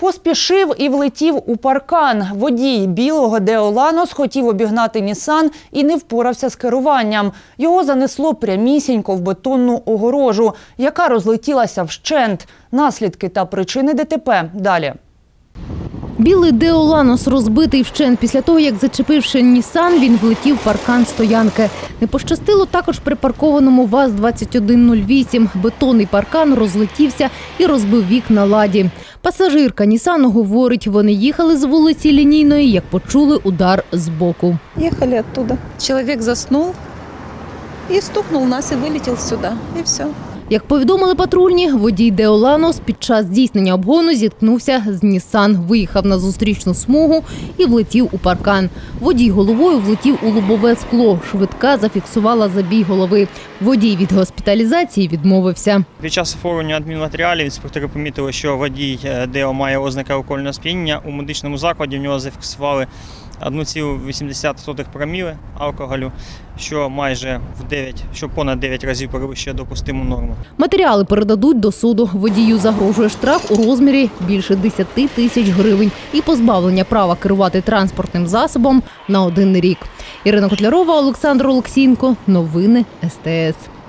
Поспішив і влетів у паркан. Водій білого Деоланос хотів обігнати Нісан і не впорався з керуванням. Його занесло прямісінько в бетонну огорожу, яка розлетілася вщент. Наслідки та причини ДТП далі. Білий Деоланос розбитий вщент. Після того, як зачепивши Нісан, він влетів в паркан стоянки. Не пощастило також припаркованому ВАЗ-2108. Бетонний паркан розлетівся і розбив вікна ладі. Пасажирка Нісану говорить, вони їхали з вулиці Лінійної, як почули удар з боку. Їхали оттуда. Чоловік заснув і стукнув нас і вилетів сюди. І все. Як повідомили патрульні, водій Деоланос під час здійснення обгону зіткнувся з Нісан, виїхав на зустрічну смугу і влетів у паркан. Водій головою влетів у лобове скло. Швидка зафіксувала забій голови. Водій від госпіталізації відмовився. Під час оформлення адмінматеріалів інспектори помітили, що водій е, ДЕО має ознаки алкогольного сп'яніння. У медичному закладі в нього зафіксували 1,80 проміли алкоголю, що майже в 9, що понад 9 разів перевищує допустиму норму. Матеріали передадуть до суду. Водію загрожує штраф у розмірі більше 10 тисяч гривень і позбавлення права керувати транспортним засобом на один рік. Ірина Котлярова, Олександр Олексієнко. Новини СТС.